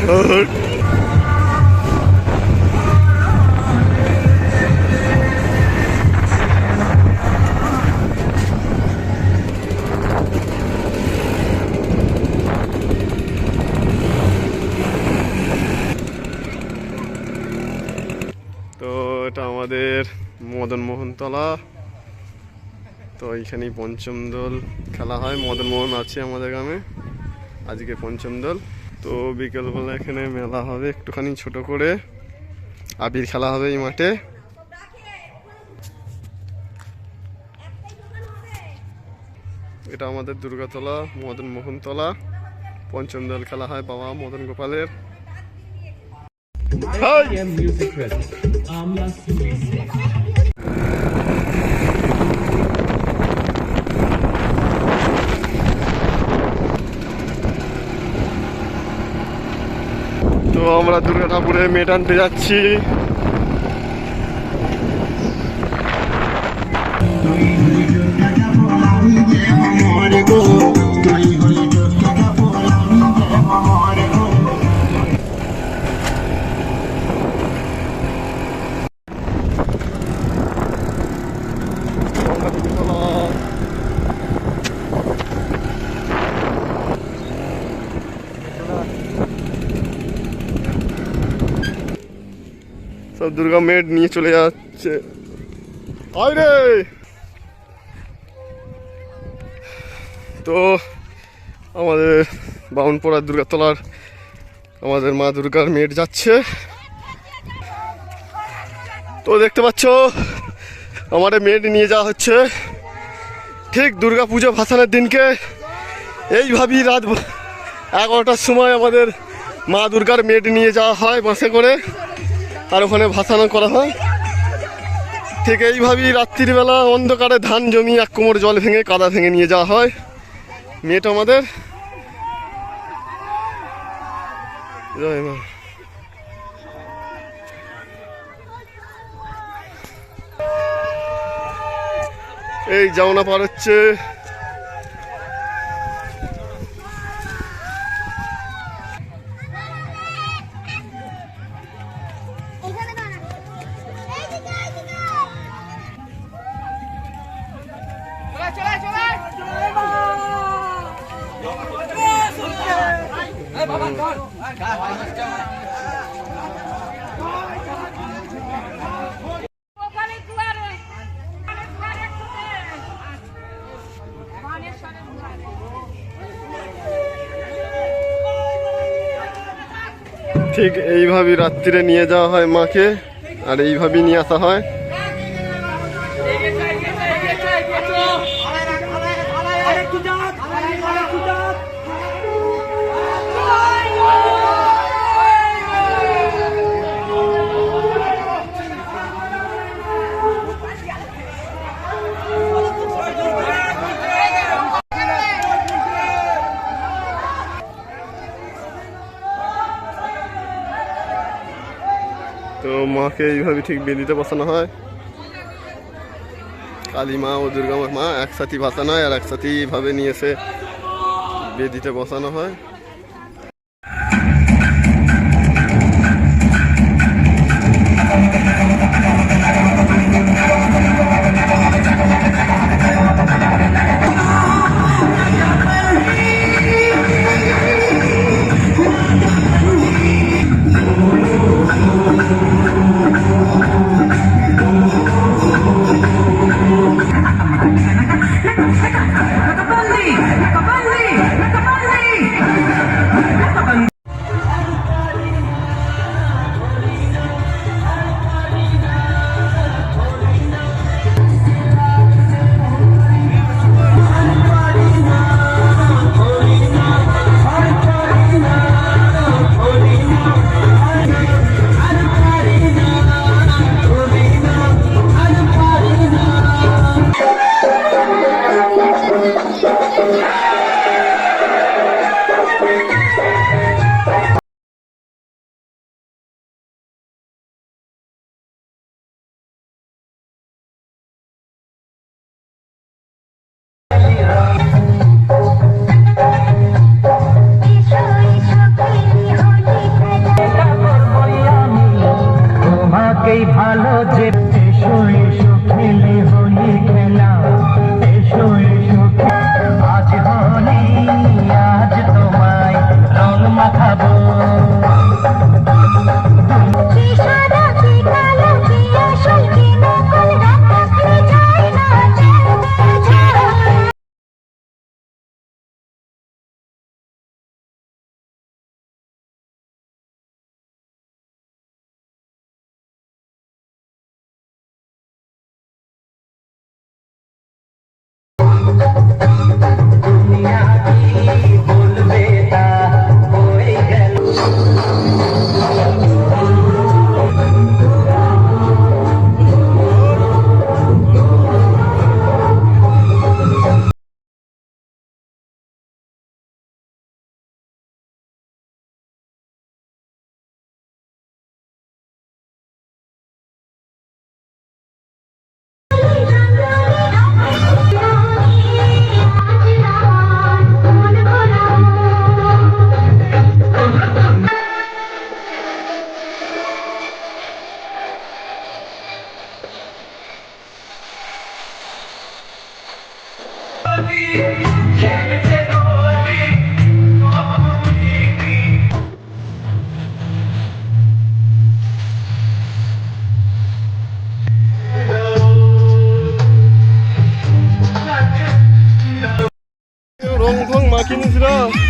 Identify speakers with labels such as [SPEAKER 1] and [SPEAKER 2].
[SPEAKER 1] তো এটা আমাদের মদন মোহনতলা। তো এইখানেই পঞ্চম দল খেলা হয়। মদন মোহন আছে আমাদের গ্রামে। আজকে পঞ্চম দল। তো বিকেলবেলা এখানে মেলা হবে একটুখানি ছোট করে। আবির খেলা হবে এই মাঠে। এটা আমাদের দুর্গাতলা মদন মোহনতলা। পঞ্চম দল খেলা হয় বাবা মদন গোপালের! আমরা দুর্গা ঠাকুরের মেয়ে টানতে যাচ্ছি। দুর্গা মেট নিয়ে চলে যাচ্ছে। আয় রে তো, আমাদের বাউনপাড়া দুর্গাতলার আমাদের মা দুর্গার মেট যাচ্ছে। তো, দেখতে পাচ্ছ, আমাদের মেট নিয়ে যাওয়া হচ্ছে। ঠিক দুর্গা পুজো ভাসানের দিনকে এইভাবেই রাত এগারোটার সময় আমাদের মা দুর্গার মেট নিয়ে যাওয়া হয় বাসে করে। আর ওখানে ভাসানো করা হয়। ঠিক এইভাবেই রাত্রিবেলা অন্ধকারে ধান জমি এক কোমর জল ভেঙে কাদা ভেঙে নিয়ে যাওয়া হয়। মেয়েটা আমাদের। জয় মা এই যাওনা পার হচ্ছে। ঠিক এইভাবেই রাত্রিরে নিয়ে যাওয়া হয় মাকে আর এইভাবেই নিয়ে আসা হয়। তো মাকে এইভাবে ঠিক বেঁধিতে বসানো হয়। কালী মা ও দুর্গা মা একসাথে ভাসানো হয় আর একসাথে এইভাবে নিয়ে এসে বেঁধিতে বসানো হয়। 롱성 막히는 수라.